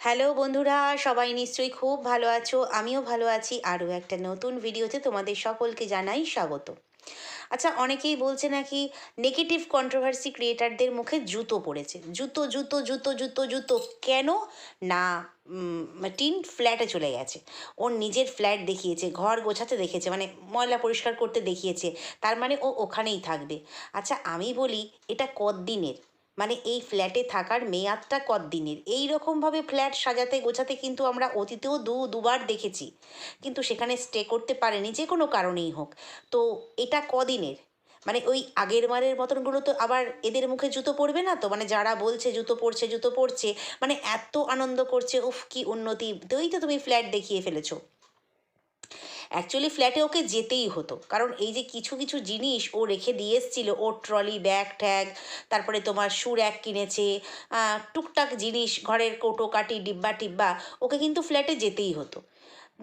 Hello বন্ধুরা, সবাই নিশ্চয়ই খুব ভালো আছো, আমিও ভালো আছি, আরও একটা নতুন ভিডিওতে তোমাদের সকলকে জানাই স্বাগত। আচ্ছা অনেকেই বলছে নাকি নেগেটিভ কন্ট্রোভার্সি ক্রিয়েটারদের মুখে জুতো পড়েছে। জুতো জুতো জুতো জুতো জুতো, কেন? না টিন ফ্ল্যাটে চলে গেছে। ওর নিজের ফ্ল্যাট দেখিয়েছে, ঘর গোছাতে দেখেছে মানে ময়লা পরিষ্কার করতে দেখিয়েছে, তার মানে ও ওখানেই থাকবে। আচ্ছা আমি বলি, এটা কদিনের মানে এই ফ্ল্যাটে থাকার মেয়াদটা কতদিনের? এই রকমভাবে ফ্ল্যাট সাজাতে গোছাতে কিন্তু আমরা অতীতেও দু, দুবার দেখেছি। কিন্তু সেখানে স্টে করতে পারেনি, যে কোনো কারণেই হোক। তো এটা কদিনের? মানে ওই আগের বারের মতনগুলো তো আবার এদের মুখে জুতো পড়বে না তো? মানে যারা বলছে জুতো পড়ছে জুতো পড়ছে মানে এত আনন্দ করছে, উফ, কি উন্নতি। তোই তো তুমি ফ্ল্যাট দেখিয়ে ফেলেছো। অ্যাকচুয়ালি ফ্ল্যাটে ওকে যেতেই হতো। কারণ এই যে কিছু কিছু জিনিস ও রেখে দিয়ে এসেছিল ওর ট্রলি, ব্যাগ, ট্যাগ, তারপরে তোমার সুর এক কিনেছে টুকটাক জিনিস, ঘরের কোটো কাটি ডিব্বা, টিব্বা, ওকে কিন্তু ফ্ল্যাটে যেতেই হতো।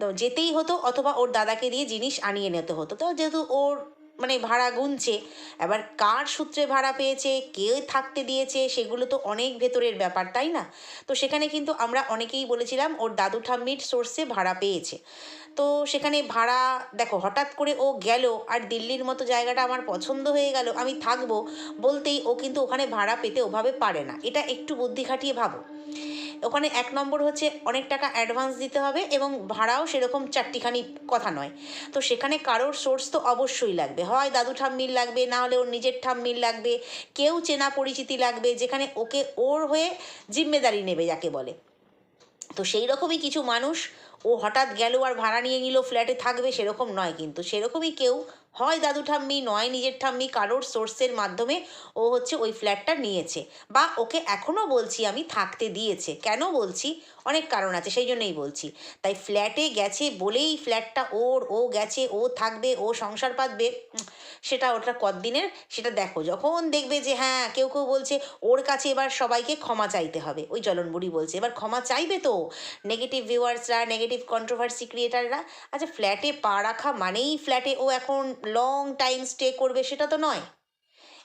তো যেতেই হতো অথবা ওর দাদাকে দিয়ে জিনিস আনিয়ে নিতে হতো। তো যেহেতু ওর মানে ভাড়া গুনছে। এবার কার সূত্রে ভাড়া পেয়েছে, কে থাকতে দিয়েছে, সেগুলো তো অনেক ভেতরের ব্যাপার, তাই না? তো সেখানে কিন্তু আমরা অনেকেই বলেছিলাম, ওর দাদু ঠাম্মির সোর্সে ভাড়া পেয়েছে। তো সেখানে ভাড়া, দেখো, হঠাৎ করে ও গেল, আর দিল্লির মতো জায়গাটা আমার পছন্দ হয়ে গেল, আমি থাকব, বলতেই ও কিন্তু ওখানে ভাড়া পেতে ওভাবে পারে না। এটা একটু বুদ্ধি খাটিয়ে ভাবো। ওখানে এক নম্বর হচ্ছে অনেক টাকা অ্যাডভান্স দিতে হবে এবং ভাড়াও সেরকম চারটিখানি কথা নয়। তো সেখানে কারোর সোর্স তো অবশ্যই লাগবে। হয় দাদু ঠাম্মির লাগবে, না হলে ওর নিজের ঠাম্মির লাগবে, কেউ চেনা পরিচিতি লাগবে, যেখানে ওকে ওর হয়ে জিম্মেদারি নেবে যাকে বলে। তো সেই রকমই কিছু মানুষ ও হঠাৎ গেল আর ভাড়া নিয়ে নিল ফ্ল্যাটে থাকবে সেরকম নয় কিন্তু। সেরকমই কেউ হয় দাদু ঠাম্মি, নয় নিজের ঠাম্মি, কারোর সোর্সের মাধ্যমে ও হচ্ছে ওই ফ্ল্যাটটা নিয়েছে বা ওকে এখনও বলছি আমি থাকতে দিয়েছে। কেন বলছি? অনেক কারণ আছে, সেই জন্যই বলছি। তাই ফ্ল্যাটে গেছে বলেই ফ্ল্যাটটা ওর, ও গেছে, ও থাকবে, ও সংসার পাতবে, সেটা ওটা কতদিনের? সেটা দেখো। যখন দেখবে যে হ্যাঁ কেউ কেউ বলছে ওর কাছে এবার সবাইকে ক্ষমা চাইতে হবে। ওই জলনবুড়ি বলছে, এবার ক্ষমা চাইবে তো? নেগেটিভ ভিউয়ার্সরা নেগেটিভ কন্ট্রোভার্সি ক্রিয়েটাররা আচ্ছা ফ্ল্যাটে পা রাখা মানেই ফ্ল্যাটে ও এখন লং টাইম স্টে করবে সেটা তো নয়।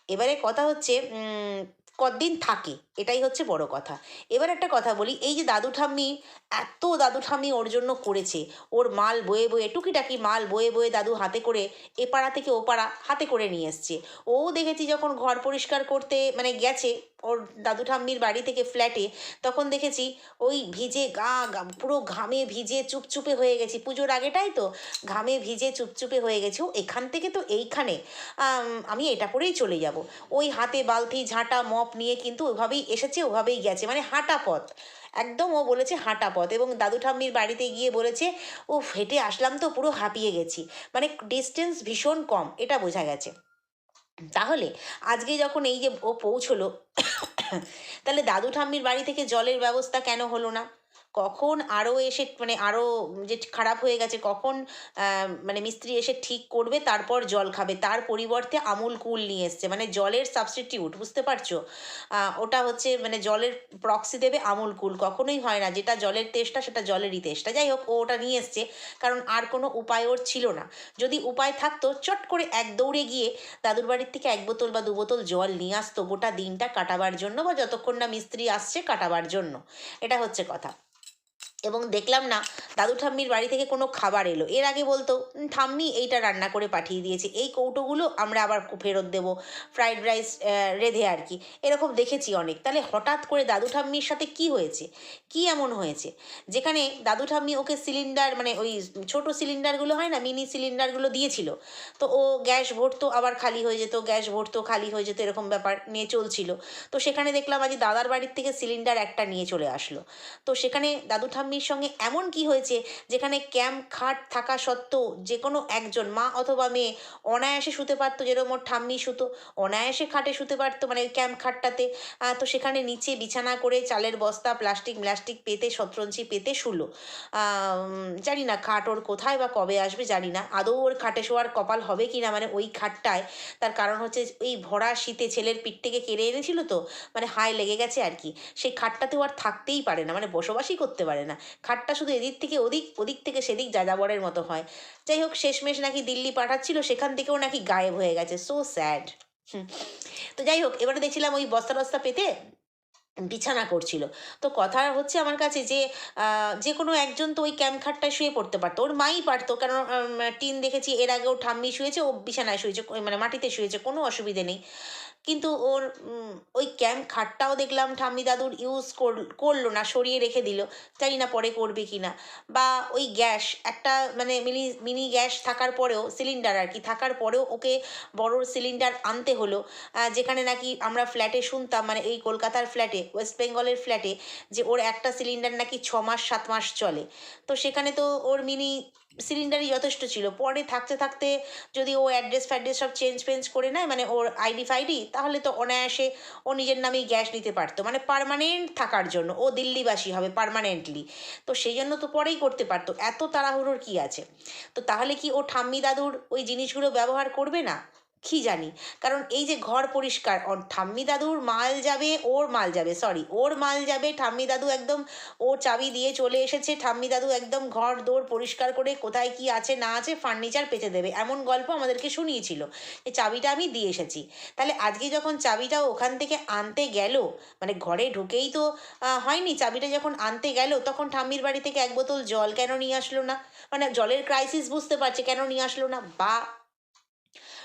এবারে কথা হচ্ছে কদিন কতদিন থাকে? এটাই হচ্ছে বড় কথা। এবার একটা কথা বলি, এই যে দাদু ঠাম্মি, এত দাদু ঠাম্মি ওর জন্য করেছে। ওর মাল বয়ে বয়ে, টুকিটাকি মাল বয়ে বয়ে দাদু হাতে করে এ পাড়া থেকে ও পাড়া হাতে করে নিয়ে এসছে। ও দেখেছি যখন ঘর পরিষ্কার করতে মানে গেছে ওর দাদু ঠাম্মির বাড়ি থেকে ফ্ল্যাটে তখন দেখেছি ওই ভিজে গা পুরো ঘামে ভিজে চুপচুপে হয়ে গেছি। পুজোর আগেটাই তো, ঘামে ভিজে চুপচুপে হয়ে গেছে। এখান থেকে তো এইখানে, আমি এটা পরেই চলে যাব। ওই হাতে বালতি, ঝাঁটা, মপ নিয়ে কিন্তু ওভাবেই এসেছে, ওভাবেই গেছে। মানে হাঁটা পথ। একদম ও বলেছে হাঁটা পথ এবং দাদু ঠাম্মির বাড়িতে গিয়ে বলেছে ও হেঁটে আসলাম তো, পুরো হাঁপিয়ে গেছি। মানে ডিস্টেন্স ভীষণ কম, এটা বোঝা গেছে। তাহলে আজকে যখন এই যে ও পৌঁছলো তাহলে দাদু ঠাম্মির বাড়ি থেকে জলের ব্যবস্থা কেন হলো না? কখন আরও এসে মানে আরও যে খারাপ হয়ে গেছে, কখন মানে মিস্ত্রি এসে ঠিক করবে, তারপর জল খাবে। তার পরিবর্তে আমুল কুল নিয়ে এসছে। মানে জলের সাবস্টিটিউট বুঝতে পারছ? ওটা হচ্ছে মানে জলের প্রক্সি দেবে আমুল কুল। কখনোই হয় না। যেটা জলের তেষ্টা, সেটা জলেরই তেষ্টা। যাই হোক, ও ওটা নিয়ে এসছে। কারণ আর কোনো উপায় ওর ছিল না। যদি উপায় থাকতো, চট করে এক দৌড়ে গিয়ে দাদুর বাড়ির থেকে এক বোতল বা দু বোতল জল নিয়ে আসতো। গোটা দিনটা কাটাবার জন্য বা যতক্ষণ না মিস্ত্রি আসছে, কাটাবার জন্য। এটা হচ্ছে কথা। এবং দেখলাম না দাদু ঠাম্মির বাড়ি থেকে কোনো খাবার এলো। এর আগে বলতো "উম, ঠাম্মি এইটা রান্না করে পাঠিয়ে দিয়েছে। এই কৌটোগুলো আমরা আবার ফেরত দেবো। ফ্রাইড রাইস রেঁধে আর কি। এরকম দেখেছি অনেক। তাহলে হঠাৎ করে দাদু ঠাম্মির সাথে কি হয়েছে? কি এমন হয়েছে? যেখানে দাদু ঠাম্মি ওকে সিলিন্ডার মানে ওই ছোট সিলিন্ডারগুলো হয় না মিনি সিলিন্ডারগুলো দিয়েছিল। তো ও গ্যাস ভরতো আবার খালি হয়ে যেত গ্যাস ভরতো খালি হয়ে যেত এরকম ব্যাপার নিয়ে চলছিল। তো সেখানে দেখলাম আজ দাদার বাড়ির থেকে সিলিন্ডার একটা নিয়ে চলে আসলো। তো সেখানে দাদু ঠাম্মির সঙ্গে এমন কি হয়েছে যেখানে ক্যাম্প খাট থাকা সত্ত্বেও যে কোনো একজন মা অথবা মেয়ে অনায়াসে শুতে পারতো যেরকম ওর ঠাম্মি শুতো, অনায়াসে খাটে শুতে পারতো মানে ক্যাম্প খাটটাতে। তো সেখানে নিচে বিছানা করে চালের বস্তা, প্লাস্টিক প্লাস্টিক পেতে শতরঞ্চি পেতে শুলো। জানি না খাট ওর কোথায় বা কবে আসবে জানি না। আদৌ ওর খাটে শোয়ার কপাল হবে কি না মানে ওই খাটটায় তার কারণ হচ্ছে ওই ভরা শীতে ছেলের পিঠ থেকে কেড়ে এনেছিল তো মানে হাই লেগে গেছে আর কি। সেই খাটটাতেও আর থাকতেই পারে না মানে বসবাসই করতে পারে না। খাটটা শুধু এদিক থেকে ওদিক ওদিক থেকে সেদিক যাযাবরের মতো হয়। যাই হোক শেষমেশ নাকি দিল্লি পাঠাচ্ছিল, সেখান থেকেও নাকি গায়েব হয়ে গেছে। সো স্যাড তো যাই হোক এবারে দেখছিলাম ওই বস্তা টস্তা পেতে বিছানা করছিল। তো কথা হচ্ছে আমার কাছে যে যে কোনো একজন তো ওই ক্যাম্প খাটটায় শুয়ে পড়তে পারতো। ওর মাই পারতো কারণ টিন দেখেছি, এর আগেও ঠাম্মি শুয়েছে, ও বিছানায় শুয়েছে মানে মাটিতে শুয়েছে, কোনো অসুবিধে নেই। কিন্তু ওর ওই ক্যাম্প খাটটাও দেখলাম ঠাম্মি দাদুর ইউজ করল না, সরিয়ে রেখে দিল। জানি না পরে করবে কি না বা ওই গ্যাস, একটা মানে মিনি মিনি গ্যাস থাকার পরেও সিলিন্ডার আর কি থাকার পরেও ওকে বড় সিলিন্ডার আনতে হলো। যেখানে নাকি আমরা ফ্ল্যাটে শুনতাম মানে এই কলকাতার ফ্ল্যাটে ওয়েস্ট বেঙ্গলের ফ্ল্যাটে যে ওর একটা সিলিন্ডার নাকি ছ মাস, সাত মাস চলে। তো সেখানে তো ওর মিনি সিলিন্ডারই যথেষ্ট ছিল। পরে থাকতে থাকতে যদি ও অ্যাড্রেস ফ্যাড্রেস সব চেঞ্জ ফেঞ্জ করে নেয় মানে ওর আইডি ফাইডি, তাহলে তো অনায়াসে ও নিজের নামেই গ্যাস নিতে পারতো। মানে পারমানেন্ট থাকার জন্য। ও দিল্লিবাসী হবে পারমানেন্টলি তো সেই জন্য তো পরেই করতে পারতো। এত তাড়াহুড়োর কী আছে? তো তাহলে কি ও ঠাম্মি দাদুর ওই জিনিসগুলো ব্যবহার করবে না? কি জানি? কারণ এই যে ঘর পরিষ্কার ঠাম্মি দাদুর মাল যাবে, ওর মাল যাবে সরি ওর মাল যাবে, ঠাম্মি দাদু একদম ওর চাবি দিয়ে চলে এসেছে, ঠাম্মি দাদু একদম ঘর দৌড় পরিষ্কার করে কোথায় কি আছে, না আছে ফার্নিচার পেতে দেবে। এমন গল্প আমাদেরকে শুনিয়েছিল যে চাবিটা আমি দিয়ে এসেছি। তাহলে আজকে যখন চাবিটা ওখান থেকে আনতে গেল মানে ঘরে ঢুকেই তো হয়নি চাবিটা যখন আনতে গেল, তখন ঠাম্মির বাড়ি থেকে এক বোতল জল কেন নিয়ে আসলো না? মানে জলের ক্রাইসিস বুঝতে পারছে কেন নিয়ে আসলো না? বা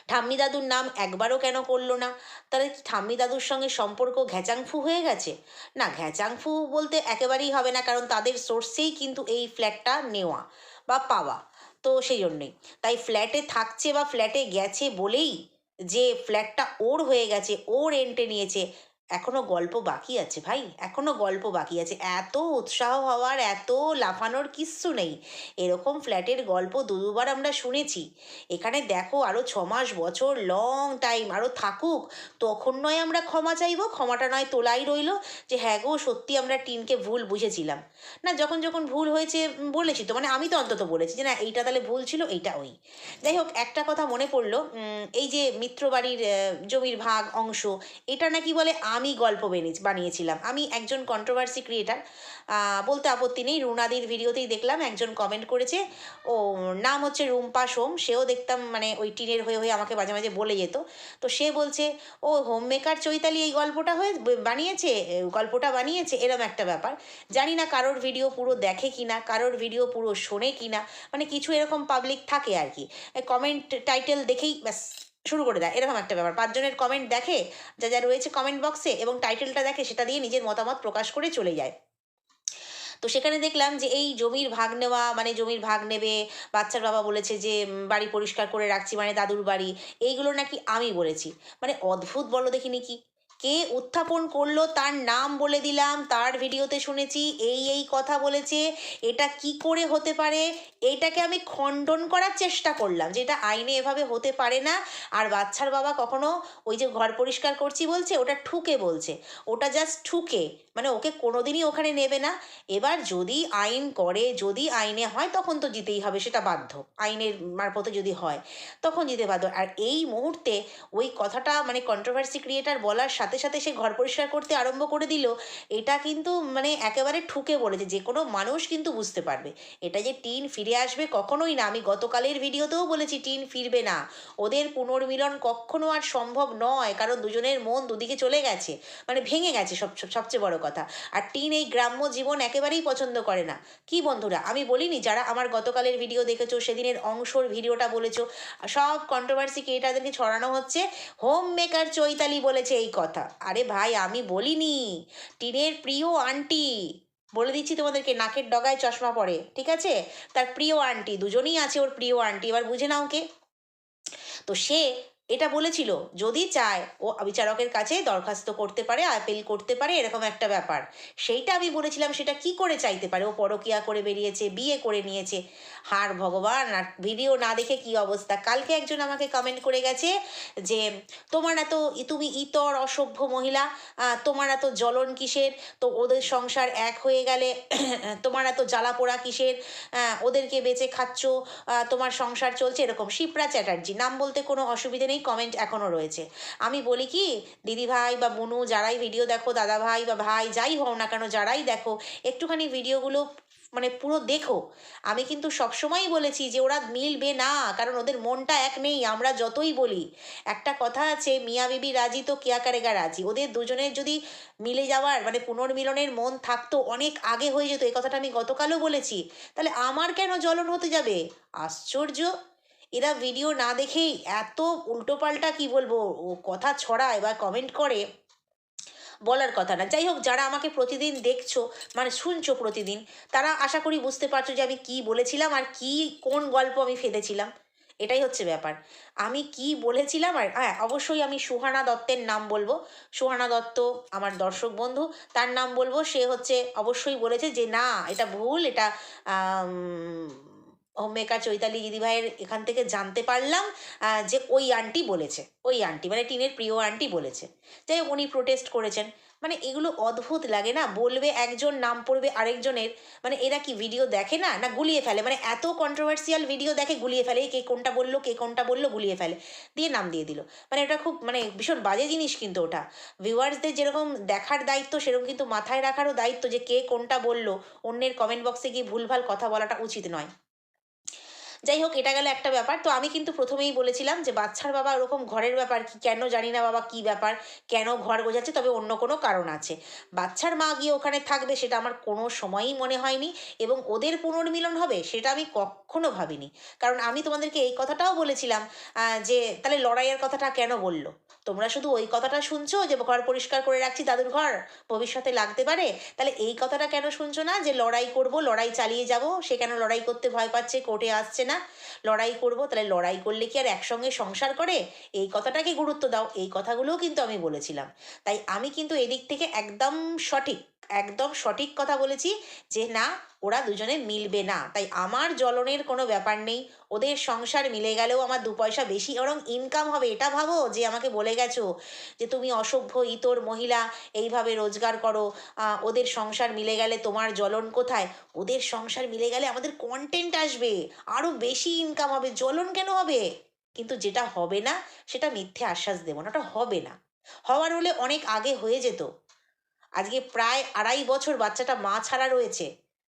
ঠাম্মি দাদুর নাম একবারও কেন করল না? তাহলে ঠাম্মি দাদুর সঙ্গে সম্পর্ক ঘ্যাচাংফু হয়ে গেছে? না, ঘ্যাচাংফু বলতে একেবারেই হবে না, কারণ তাদের সোর্সেই কিন্তু এই ফ্ল্যাটটা নেওয়া বা পাওয়া। তো সেই জন্যেই। তাই ফ্ল্যাটে থাকছে বা ফ্ল্যাটে গেছে বলেই যে ফ্ল্যাটটা ওর হয়ে গেছে, ওর এন্টে নিয়েছে এখনও গল্প বাকি আছে ভাই এখনও গল্প বাকি আছে। এত উৎসাহ হওয়ার এত লাফানোর কিচ্ছু নেই। এরকম ফ্ল্যাটের গল্প দু দুবার আমরা শুনেছি। এখানে দেখো আরও ছ মাস বছর লং টাইম আরও থাকুক। তখন নয় আমরা ক্ষমা চাইব ক্ষমাটা নয় তোলাই রইল যে হ্যাঁ গো সত্যি আমরা টিনকে ভুল বুঝেছিলাম। না যখন যখন ভুল হয়েছে বলেছি তো মানে আমি তো অন্তত বলেছি যে না এইটা তাহলে ভুল ছিল এইটা ওই। যাই হোক একটা কথা মনে পড়ল এই যে মিত্রবাড়ির আহ, জমির ভাগ অংশ এটা নাকি বলে আমি গল্প বেনিয়ে বানিয়েছিলাম। আমি একজন কন্ট্রোভার্সি ক্রিয়েটার বলতে আপত্তি নেই। রুনাদির ভিডিওতেই দেখলাম, একজন কমেন্ট করেছে, ও, নাম হচ্ছে রুম্পা সোম, সেও দেখতাম মানে ওই টিনের হয়ে হয়ে আমাকে মাঝে মাঝে বলে যেত। তো সে বলছে, ও হোম মেকার চৈতালি এই গল্পটা হয়ে বানিয়েছে গল্পটা বানিয়েছে? এরম একটা ব্যাপার। জানি না কারোর ভিডিও পুরো দেখে কি না কারোর ভিডিও পুরো শোনে কি না মানে কিছু এরকম পাবলিক থাকে আর কি। কমেন্ট টাইটেল দেখেই ব্যাস। শুরু করে দেয়। এরকম একটা ব্যাপার। পাঁচজনের কমেন্ট দেখে, যা যা রয়েছে কমেন্ট বক্সে এবং টাইটেলটা দেখে, সেটা দিয়ে নিজের মতামত প্রকাশ করে চলে যায়। তো সেখানে দেখলাম যে, এই জমির ভাগ নেওয়া মানে জমির ভাগ নেবে, বাচ্চার বাবা বলেছে যে বাড়ি পরিষ্কার করে রাখছি মানে দাদুর বাড়ি, এইগুলো নাকি আমি বলেছি। মানে অদ্ভুত বলো দেখিনি কি? কে উত্থাপন করল তার নাম বলে দিলাম, তার ভিডিওতে শুনেছি, এই এই কথা বলেছে, এটা কি করে হতে পারে, এটাকে আমি খণ্ডন করার চেষ্টা করলাম যে এটা আইনে এভাবে হতে পারে না, আর বাচ্চার বাবা কখনো ওই যে ঘর পরিষ্কার করছি বলছে, ওটা ঠুকে বলছে, ওটা জাস্ট ঠুকে মানে ওকে কোনোদিনই ওখানে নেবে না। এবার যদি আইন করে, যদি আইনে হয়, তখন তো জিতেই হবে, সেটা বাধ্য। আইনের মারফতে যদি হয়, তখন যেতে বাধ্য। আর এই মুহূর্তে ওই কথাটা মানে কন্ট্রোভার্সি ক্রিয়েটার বলার সাথে সাথে সে ঘর পরিষ্কার করতে আরম্ভ করে দিল, এটা কিন্তু মানে একেবারে ঠুকে বলেছে যে কোনো মানুষ কিন্তু বুঝতে পারবে। এটা যে টিন ফিরে আসবে কখনোই না। আমি গতকালের ভিডিওতেও বলেছি, টিন ফিরবে না। ওদের পুনর্মিলন কখনো আর সম্ভব নয়। কারণ দুজনের মন দুদিকে চলে গেছে। মানে ভেঙে গেছে সব- সবচেয়ে বড় কথা। আর টিন এই গ্রাম্য জীবন একেবারেই পছন্দ করে না। কি বন্ধুরা, আমি বলিনি যারা আমার গতকালের ভিডিও দেখেছ, সেদিনের অংশর ভিডিওটা বলেছ, সব কন্ট্রোভার্সি ক্রিয়েটারদেরকে ছড়ানো হচ্ছে? হোম মেকার চৈতালি বলেছে এই কথা। আরে ভাই, আমি বলিনি। টিনের প্রিয় আন্টি বলে দিচ্ছি তোমাদেরকে, নাকের ডগায় চশমা পরে, ঠিক আছে? তার প্রিয় আন্টি দুজনেই আছে ওর প্রিয় আন্টি এবার বুঝে নাও কে। তো সে এটা বলেছিল, যদি চায়, ও বিচারকের কাছে দরখাস্ত করতে পারে আপিল করতে পারে, এরকম একটা ব্যাপার। সেইটা আমি বলেছিলাম, সেটা কি করে চাইতে পারে? ও পরকিয়া করে বেরিয়েছে, বিয়ে করে নিয়েছে। হার ভগবান, আর ভিডিও না দেখে কি অবস্থা? কালকে একজন আমাকে কমেন্ট করে গেছে যে, তোমার এত, তুমি ইতর অসভ্য মহিলা তোমার এত জ্বলন কিসের? তো ওদের সংসার এক হয়ে গেলে, তোমার এত জ্বালা পোড়া কিসের? ওদেরকে বেঁচে খাচ্ছ তোমার সংসার চলছে, এরকম। শিপ্রা চ্যাটার্জি, নাম বলতে কোনো অসুবিধে নেই। নেই কমেন্ট এখনও রয়েছে। আমি বলি কি দিদি ভাই বা বুনু যারাই ভিডিও দেখো দাদা ভাই বা ভাই যাই হও না কেন, যারাই দেখো, একটুখানি ভিডিওগুলো মানে পুরো দেখো। আমি কিন্তু সবসময়ই বলেছি যে ওরা মিলবে না, কারণ ওদের মনটা এক নেই, আমরা যতই বলি। একটা কথা আছে, মিয়া বিবি রাজি তো কেয়া কারেগা রাজি? ওদের দুজনের যদি মিলে যাওয়ার মানে পুনর্মিলনের মন থাকতো অনেক আগে হয়ে যেত এই কথাটা আমি গতকালও বলেছি। তাহলে আমার কেন জ্বলন হতে যাবে? আশ্চর্য। এরা ভিডিও না দেখেই এত উল্টোপাল্টা কি বলব কথা ছড়ায় বা কমেন্ট করে, বলার কথা না। যাই হোক, যারা আমাকে প্রতিদিন দেখছ মানে শুনছো প্রতিদিন, তারা আশা করি বুঝতে পারছ যে আমি কি বলেছিলাম আর কি, কোন গল্প আমি ফেলেছিলাম। এটাই হচ্ছে ব্যাপার। আমি কি বলেছিলাম আর হ্যাঁ অবশ্যই আমি সুহানা দত্তের নাম বলব। সুহানা দত্ত আমার দর্শক বন্ধু, তার নাম বলব। সে হচ্ছে, অবশ্যই বলেছে যে, না, এটা ভুল, এটা হোমমেকার চৈতালি দিদিভাইয়ের এখান থেকে জানতে পারলাম যে ওই আন্টি বলেছে, ওই আন্টি মানে টিনের প্রিয় আন্টি বলেছে। যাই হোক, উনি প্রোটেস্ট করেছেন। মানে এগুলো অদ্ভুত লাগে না? বলবে একজন, নাম পড়বে আরেকজনের। মানে এরা কি ভিডিও দেখে না? না গুলিয়ে ফেলে? মানে এত কন্ট্রোভার্সিয়াল ভিডিও দেখে গুলিয়ে ফেলে। কে কোনটা বলল, কে কোনটা বলল, গুলিয়ে ফেলে। দিয়ে নাম দিয়ে দিল। মানে এটা খুব মানে ভীষণ বাজে জিনিস কিন্তু ওটা। ভিউয়ার্সদের যেরকম দেখার দায়িত্ব, সেরকম কিন্তু মাথায় রাখারও দায়িত্ব যে কে কোনটা বলল। অন্যের কমেন্ট বক্সে গিয়ে ভুলভাল কথা বলাটা উচিত নয়। যাই হোক, এটা গেল একটা ব্যাপার। তো আমি কিন্তু প্রথমেই বলেছিলাম যে, বাচ্চার বাবা ওরকম ঘরের ব্যাপার কি? কেন জানি না বাবা কি ব্যাপার? কেন ঘর গোজাচ্ছে তবে অন্য কোনো কারণ আছে। বাচ্চার মা গিয়ে ওখানে থাকবে, সেটা আমার কোনো সময়ই মনে হয়নি এবং ওদের পুনর্মিলন হবে, সেটা আমি কখনো ভাবিনি। কারণ আমি তোমাদেরকে এই কথাটাও বলেছিলাম যে, তাহলে লড়াইয়ের কথাটা কেন বলল? তোমরা শুধু ওই কথাটা শুনছো যে, ঘর পরিষ্কার করে রাখছি দাদুর ঘর? ভবিষ্যতে লাগতে পারে? তাহলে এই কথাটা কেন শুনছো না যে, লড়াই করব, লড়াই চালিয়ে যাব? সে কেন লড়াই করতে ভয় পাচ্ছে, কোর্টে আসছে না? লড়াই করব, তাহলে লড়াই করলে কি আর একসঙ্গে সংসার করে? এই কথাটাকে গুরুত্ব দাও। এই কথাগুলোও কিন্তু আমি বলেছিলাম। তাই আমি কিন্তু এদিক থেকে একদম সঠিক। একদম সঠিক কথা বলেছি যে না, ওরা দুজনে মিলবে না। তাই আমার জ্বলনের কোনো ব্যাপার নেই। ওদের সংসার মিলে গেলেও আমার দু পয়সা বেশি বরং ইনকাম হবে। এটা ভাবো যে আমাকে বলে গেছো যে তুমি অসভ্য, ইতর মহিলা, এইভাবে রোজগার করো। ওদের সংসার মিলে গেলে তোমার জ্বলন কোথায়? ওদের সংসার মিলে গেলে আমাদের কন্টেন্ট আসবে। আরও বেশি ইনকাম হবে। জ্বলন কেন হবে? কিন্তু যেটা হবে না, সেটা মিথ্যে আশ্বাস দেবো না। ওটা হবে না। হওয়ার হলে অনেক আগে হয়ে যেত। আজকে প্রায় আড়াই বছর বাচ্চাটা মা ছাড়া রয়েছে।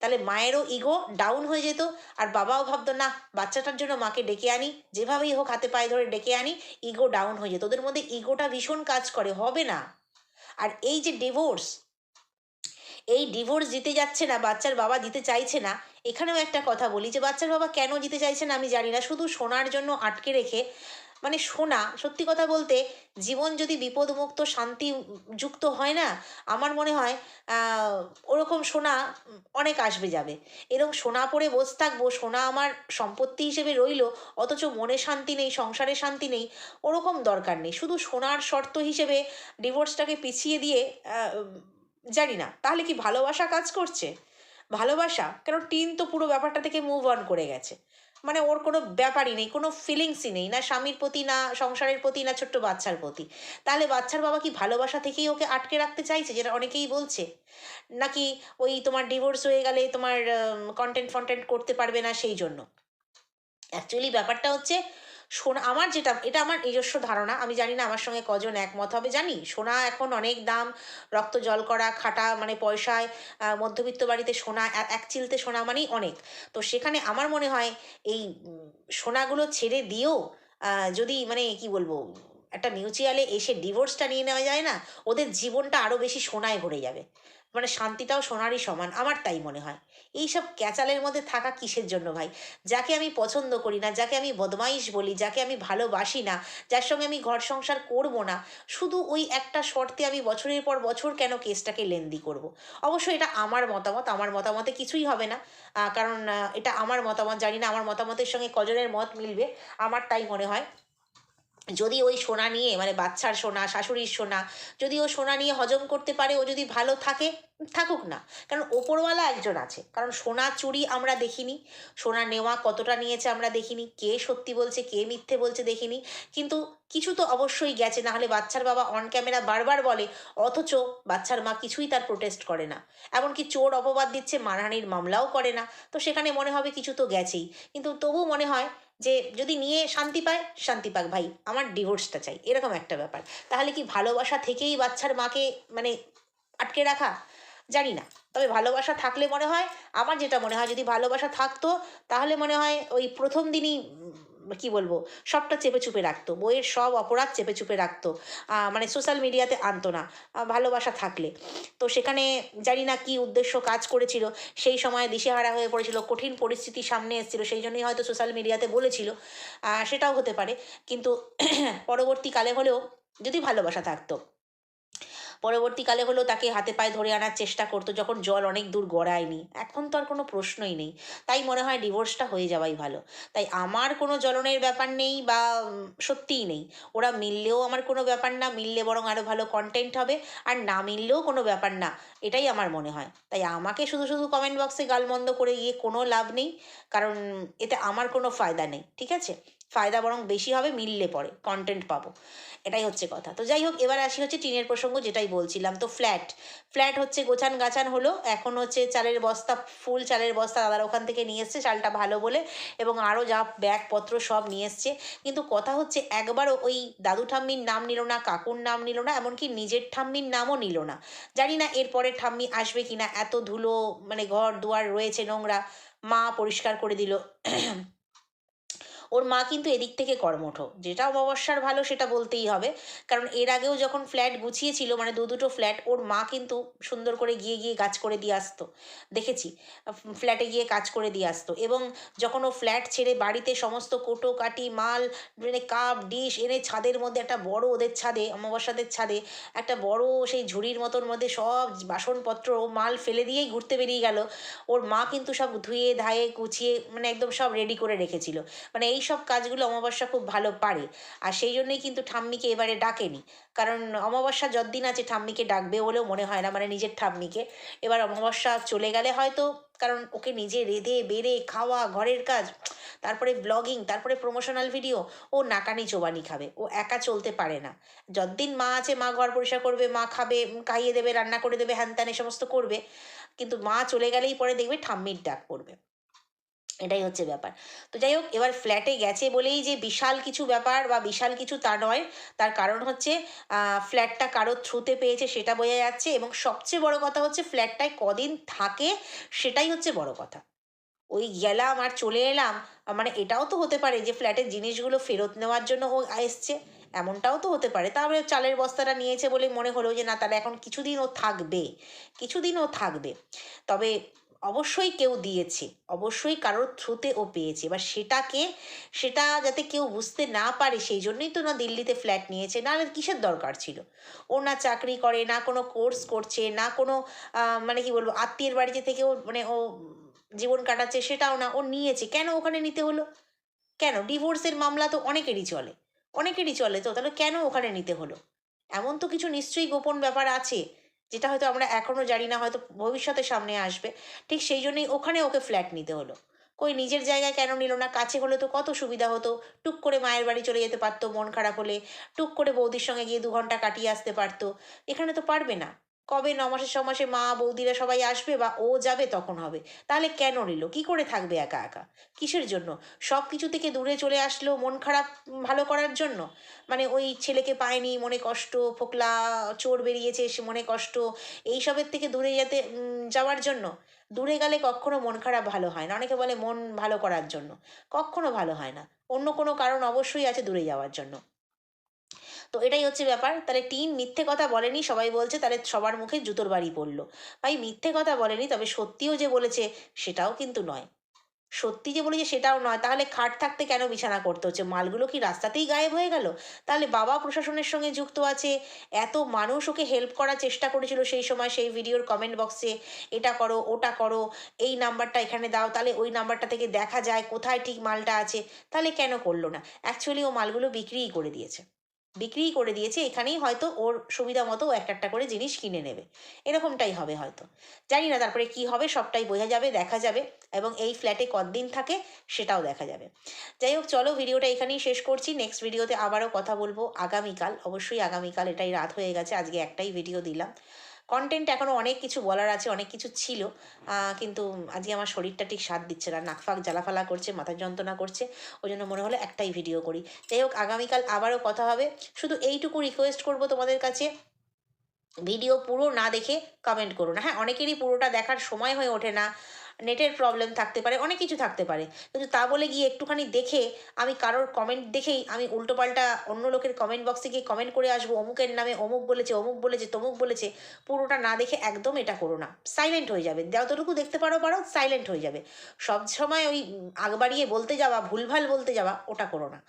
তাহলে মায়েরও ইগো ডাউন হয়ে যেত। আর বাবাও ভাবতো, না, বাচ্চাটার জন্য মাকে ডেকে আনি। যেভাবেই হোক হাতে পায়ে ধরে ডেকে আনি ইগো ডাউন হয়ে যেত। ওদের মধ্যে ইগোটা ভীষণ কাজ করে, হবে না। আর এই যে ডিভোর্স এই ডিভোর্স দিতে যাচ্ছে না, বাচ্চার বাবা দিতে চাইছে না, এখানেও একটা কথা বলি যে, বাচ্চার বাবা কেন দিতে চাইছে না আমি জানি না। শুধু সোনার জন্য আটকে রেখে মানে সোনা সত্যি কথা বলতে জীবন যদি বিপদমুক্ত শান্তি যুক্ত হয় না আমার মনে হয় ওরকম উম, অনেক আসবে যাবে। এরকম সোনা পরে বসে থাকব সোনা আমার সম্পত্তি হিসেবে রইল অথচ মনে শান্তি নেই সংসারে শান্তি নেই ওরকম দরকার নেই। শুধু সোনার শর্ত হিসেবে ডিভোর্সটাকে পিছিয়ে দিয়ে জানি না তাহলে কি ভালোবাসা কাজ করছে? ভালোবাসা? কেন টিন তো পুরো ব্যাপারটা থেকে মুভ অন করে গেছে। মানে ওর কোনো ব্যাপারই নেই, কোনো ফিলিংসই নেই, না স্বামীর প্রতি, না সংসারের প্রতি, না ছোট্ট বাচ্চার প্রতি। তাহলে বাচ্চার বাবা কি ভালোবাসা থেকেই ওকে আটকে রাখতে চাইছে, যেটা অনেকেই বলছে? নাকি ওই তোমার ডিভোর্স হয়ে গেলে তোমার কন্টেন্ট ফন্টেন্ট করতে পারবে না সেই জন্য? অ্যাকচুয়ালি ব্যাপারটা হচ্ছে সোনা, আমার যেটা, এটা আমার নিজস্ব ধারণা, আমি জানি না আমার সঙ্গে কজন একমত হবে, জানি সোনা এখন অনেক দাম, রক্ত জল করা, খাটা মানে পয়সায় মধ্যবিত্ত বাড়িতে সোনা এক চিলতে সোনা মানেই অনেক। তো সেখানে আমার মনে হয় এই সোনাগুলো ছেড়ে দিয়েও যদি মানে কি বলব, একটা মিউচুয়ালে এসে ডিভোর্সটা নিয়ে নেওয়া যায় না, ওদের জীবনটা আরও বেশি সোনায় ভরে যাবে। মানে শান্তিটাও সোনারই সমান, আমার তাই মনে হয়। এইসব ক্যাচালের মধ্যে থাকা কিসের জন্য ভাই? যাকে আমি পছন্দ করি না, যাকে আমি বদমাইশ বলি, যাকে আমি ভালোবাসি না, যার সঙ্গে আমি ঘর সংসার করব না, শুধু ওই একটা শর্তে আমি বছরের পর বছর কেন কেসটাকে লেন্দি করব। অবশ্য এটা আমার মতামত, আমার মতামতে কিছুই হবে না। কারণ এটা আমার মতামত, জানি না আমার মতামতের সঙ্গে কজনের মত মিলবে, আমার তাই মনে হয়। যদি ওই সোনা নিয়ে মানে বাচ্চার সোনা, শাশুড়ির সোনা, যদি ও সোনা নিয়ে হজম করতে পারে, ও যদি ভালো থাকে, থাকুক না। কারণ ওপরওয়ালা একজন আছে। কারণ সোনা চুরি আমরা দেখিনি। সোনা নেওয়া কতটা নিয়েছে আমরা দেখিনি। কে সত্যি বলছে, কে মিথ্যে বলছে দেখিনি। কিন্তু কিছু তো অবশ্যই গেছে। না হলে বাচ্চার বাবা অন ক্যামেরা বারবার বলে, অথচ বাচ্চার মা কিছুই তার প্রোটেস্ট করে না। এমনকি চোর অপবাদ দিচ্ছে মানহানির মামলাও করে না। তো সেখানে মনে হবে কিছু তো গেছেই। কিন্তু তবু মনে হয় যে যদি নিয়ে শান্তি পায়, শান্তি পাক ভাই, আমার ডিভোর্সটা চাই। এরকম একটা ব্যাপার। তাহলে কি ভালোবাসা থেকেই বাচ্চার মাকে মানে আটকে রাখা? জানি না। তবে ভালোবাসা থাকলে মনে হয়, আমার যেটা মনে হয়, যদি ভালোবাসা থাকতো, তাহলে মনে হয় ওই প্রথম দিনই কি বলব, সবটা চেপে চুপে রাখতো, বইয়ের সব অপরাধ চেপে চুপে রাখতো। মানে সোশ্যাল মিডিয়াতে আনতো না ভালোবাসা থাকলে। তো সেখানে জানি না কি উদ্দেশ্য কাজ করেছিল, সেই সময় দিশেহারা হয়ে পড়েছিল, কঠিন পরিস্থিতি সামনে এসেছিল, সেই জন্যই হয়তো সোশ্যাল মিডিয়াতে বলেছিল সেটাও হতে পারে। কিন্তু পরবর্তীকালে হলেও যদি ভালোবাসা থাকতো পরবর্তীকালে হলেও তাকে হাতে পায়ে ধরে আনার চেষ্টা করতো যখন জল অনেক দূর গড়ায়নি। এখন তো আর কোনো প্রশ্নই নেই। তাই মনে হয় ডিভোর্সটা হয়ে যাওয়াই ভালো। তাই আমার কোনো জ্বলনের ব্যাপার নেই বা সত্যিই নেই। ওরা মিললেও আমার কোনো ব্যাপার না, মিললে বরং আরও ভালো কন্টেন্ট হবে, আর না মিললেও কোনো ব্যাপার না, এটাই আমার মনে হয়। তাই আমাকে শুধু শুধু কমেন্ট বক্সে গালমন্দ করে গিয়ে কোনো লাভ নেই, কারণ এতে আমার কোনো ফায়দা নেই, ঠিক আছে? ফায়দা বরং বেশি হবে, মিললে পরে কন্টেন্ট পাবো। এটাই হচ্ছে কথা। তো যাই হোক, এবার আসি হচ্ছে টিনের প্রসঙ্গ, যেটাই বলছিলাম। তো ফ্ল্যাট ফ্ল্যাট হচ্ছে গোছান গাছান হলো, এখন হচ্ছে চালের বস্তা, ফুল চালের বস্তা দাদার ওখান থেকে নিয়ে এসছে, চালটা ভালো বলে, এবং আরও যা ব্যাগপত্র সব নিয়ে এসছে। কিন্তু কথা হচ্ছে একবারও ওই দাদু ঠাম্মির নাম নিল না, কাকুর নাম নিল না, এমনকি নিজের ঠাম্মির নামও নিল না। জানি না এরপরে ঠাম্মি আসবে কি না এত ধুলো মানে ঘর দুয়ার রয়েছে নোংরা, মা পরিষ্কার করে দিল। ওর মা কিন্তু এদিক থেকে কর্মঠ যেটা অমাবস্যার ভালো সেটা বলতেই হবে। কারণ এর আগেও যখন ফ্ল্যাট গুছিয়েছিল মানে দু দুটো ফ্ল্যাট ওর মা কিন্তু সুন্দর করে গিয়ে গিয়ে কাজ করে দিয়ে আসতো। দেখেছি? ফ্ল্যাটে গিয়ে কাজ করে দিয়ে আসতো। এবং যখন ও ফ্ল্যাট ছেড়ে বাড়িতে সমস্ত কোটো কাটি, মাল মানে কাপ ডিশ এনে ছাদের মধ্যে একটা বড় ওদের ছাদে, অমাবস্যাদের ছাদে, একটা বড় সেই ঝুড়ির মতন মধ্যে সব বাসনপত্র ও মাল ফেলে দিয়েই ঘুরতে বেরিয়ে গেল। ওর মা কিন্তু সব ধুয়ে, ধায়ে, গুছিয়ে মানে একদম সব রেডি করে রেখেছিল। মানে এই সব কাজগুলো অমাবস্যা খুব ভালো পারে। আর সেই জন্যই কিন্তু ঠাম্মিকে এবারে ডাকেনি। কারণ অমাবস্যা যতদিন আছে ঠাম্মিকে ডাকবে বলেও মনে হয় না মানে নিজের ঠাম্মিকে। এবার অমাবস্যা চলে গেলে হয়তো, কারণ ওকে নিজে রেঁধে, বেড়ে, খাওয়া, ঘরের কাজ, তারপরে ব্লগিং তারপরে প্রমোশনাল ভিডিও ও নাকানি চোবানি খাবে। ও একা চলতে পারে না। যতদিন মা আছে, মা ঘর পরিষ্কার করবে, মা খাবে, খাইয়ে দেবে, রান্না করে দেবে, হ্যান ত্যান সমস্ত করবে। কিন্তু মা চলে গেলেই পরে দেখবে ঠাম্মির ডাক পড়বে। এটাই হচ্ছে ব্যাপার। তো যাই হোক, এবার ফ্ল্যাটে গেছে বলেই যে বিশাল কিছু ব্যাপার বা বিশাল কিছু তা নয়। তার কারণ হচ্ছে ফ্ল্যাটটা কারোর থ্রুতে পেয়েছে সেটা বোঝা যাচ্ছে এবং সবচেয়ে বড় কথা হচ্ছে ফ্ল্যাটটায় কদিন থাকে সেটাই হচ্ছে বড় কথা। ওই গেলাম আর চলে এলাম মানে এটাও তো হতে পারে যে ফ্ল্যাটের জিনিসগুলো ফেরত নেওয়ার জন্য ও এসছে। এমনটাও তো হতে পারে। তারপরে চালের বস্তাটা নিয়েছে বলে মনে হলো যে না, তাহলে এখন কিছুদিন ও থাকবে। কিছুদিন ও থাকবে। তবে অবশ্যই কেউ দিয়েছে, অবশ্যই কারোর থ্রুতে ও পেয়েছে। এবার সেটাকে, সেটা যাতে কেউ বুঝতে না পারে, সেই জন্যই তো না দিল্লিতে ফ্ল্যাট নিয়েছে, না কিসের দরকার ছিল? ও না চাকরি করে, না কোনো কোর্স করছে, না কোনো মানে কি বলব, আত্মীয়ের বাড়িতে থেকেও মানে ও জীবন কাটাচ্ছে, সেটাও না, ও নিয়েছে। কেন ওখানে নিতে হলো? কেন? ডিভোর্সের মামলা তো অনেকেরই চলে অনেকেরই চলে। তো তাহলে কেন ওখানে নিতে হলো? এমন তো কিছু নিশ্চয়ই গোপন ব্যাপার আছে। যেটা হয়তো আমরা এখনও জানি না, হয়তো ভবিষ্যতে সামনে আসবে। ঠিক সেই জন্যই ওখানে ওকে ফ্ল্যাট নিতে হলো। কই নিজের জায়গায় কেন নিল না? কাছে হলে তো কত সুবিধা হতো। টুক করে মায়ের বাড়ি চলে যেতে পারতো মন খারাপ হলে। টুক করে বৌদির সঙ্গে গিয়ে দু ঘণ্টা কাটিয়ে আসতে পারতো। এখানে তো পারবে না। কবে ন মাসে ছ মাসে মা বৌদিরা সবাই আসবে বা ও যাবে তখন হবে। তাহলে কেন নিল? কি করে থাকবে একা একা? কিসের জন্য? সব কিছু থেকে দূরে চলে আসলো মন খারাপ ভালো করার জন্য? মানে ওই ছেলেকে পায়নি, মনে কষ্ট, ফোকলা, চোর বেরিয়েছে সে মনে কষ্ট, এইসবের থেকে দূরে যেতে যাওয়ার জন্য? দূরে গেলে কখনো মন খারাপ ভালো হয় না। অনেকে বলে মন ভালো করার জন্য। কখনো ভালো হয় না। অন্য কোনো কারণ অবশ্যই আছে দূরে যাওয়ার জন্য। তো এটাই হচ্ছে ব্যাপার। তাহলে টিন মিথ্যে কথা বলেনি, সবাই বলছে, তাহলে সবার মুখে জুতোর বাড়ি পড়ল। ভাই, মিথ্যে কথা বলেনি, তবে সত্যিও যে বলেছে, সেটাও কিন্তু নয়। সত্যি যে বলেছে, সেটাও নয়। তাহলে খাট থাকতে কেন বিছানা করতে হচ্ছে? মালগুলো কি রাস্তাতেই গায়েব হয়ে গেল? তাহলে বাবা প্রশাসনের সঙ্গে যুক্ত আছে, এত মানুষ ওকে হেল্প করার চেষ্টা করেছিল সেই সময়, সেই ভিডিওর কমেন্ট বক্সে এটা করো, ওটা করো, এই নাম্বারটা এখানে দাও, তাহলে ওই নাম্বারটা থেকে দেখা যায় কোথায় ঠিক মালটা আছে, তাহলে কেন করল না? অ্যাকচুয়ালি ও মালগুলো বিক্রিই করে দিয়েছে। বিক্রিই করে দিয়েছে, এখানেই হয়তো ওর সুবিধা মতো একটা একটা করে জিনিস কিনে নেবে। এরকমটাই হবে হয়তো। জানি না তারপরে কি হবে, সবটাই বোঝা যাবে, দেখা যাবে এবং এই ফ্ল্যাটে কতদিন থাকে সেটাও দেখা যাবে। যাই হোক, চলো ভিডিওটা এখানেই শেষ করছি। নেক্সট ভিডিওতে আবারও কথা বলব। আগামীকাল, অবশ্যই আগামীকাল এটাই রাত হয়ে গেছে, আজকে একটাই ভিডিও দিলাম। কন্টেন্ট এখনও অনেক কিছু বলার আছে, অনেক কিছু ছিল। কিন্তু আজকে আমার শরীরটা ঠিক সাথ দিচ্ছে না। নাকফাক জ্বালাফালা করছে, মাথা যন্ত্রণা করছে, ওই জন্য মনে হলো একটাই ভিডিও করি। যাই হোক, আগামীকাল আবারও কথা হবে। শুধু এইটুকু রিকোয়েস্ট করব তোমাদের কাছে। ভিডিও পুরো না দেখে কমেন্ট করুন হ্যাঁ অনেকেরই পুরোটা দেখার সময় হয়ে ওঠে না। নেটের প্রবলেম থাকতে পারে, অনেক কিছু থাকতে পারে। কিন্তু তা বলে গিয়ে একটুখানি দেখে আমি কারোর কমেন্ট দেখেই আমি উল্টোপাল্টা অন্য লোকের কমেন্ট বক্সে গিয়ে কমেন্ট করে আসব, অমুকের নামে অমুক বলেছে অমুক বলেছে, তমুক বলেছে, পুরোটা না দেখে একদম এটা করো না। সাইলেন্ট হয়ে যাবে। যতটুকু দেখতে পারো পারো সাইলেন্ট হয়ে যাবে। সব সময় ওই আগ বাড়িয়ে বলতে যাওয়া, ভুলভাল বলতে যাওয়া, ওটা করো না।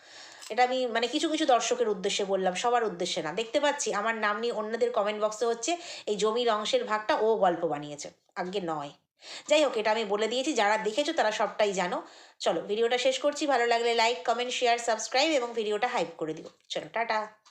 এটা আমি মানে কিছু কিছু দর্শকের উদ্দেশ্যে বললাম, সবার উদ্দেশ্যে না। দেখতে পাচ্ছি আমার নাম নিয়ে অন্যদের কমেন্ট বক্সে হচ্ছে, এই জমির অংশের ভাগটা ও গল্প বানিয়েছে। আগে নয়। যাই হোক, এটা আমি বলে দিয়েছি, যারা দেখেছ তারা সবটাই জানো। চলো, ভিডিওটা শেষ করছি, ভালো লাগলে লাইক কমেন্ট শেয়ার সাবস্ক্রাইব এবং ভিডিওটা হাইপ করে দিও। চলো, টাটা।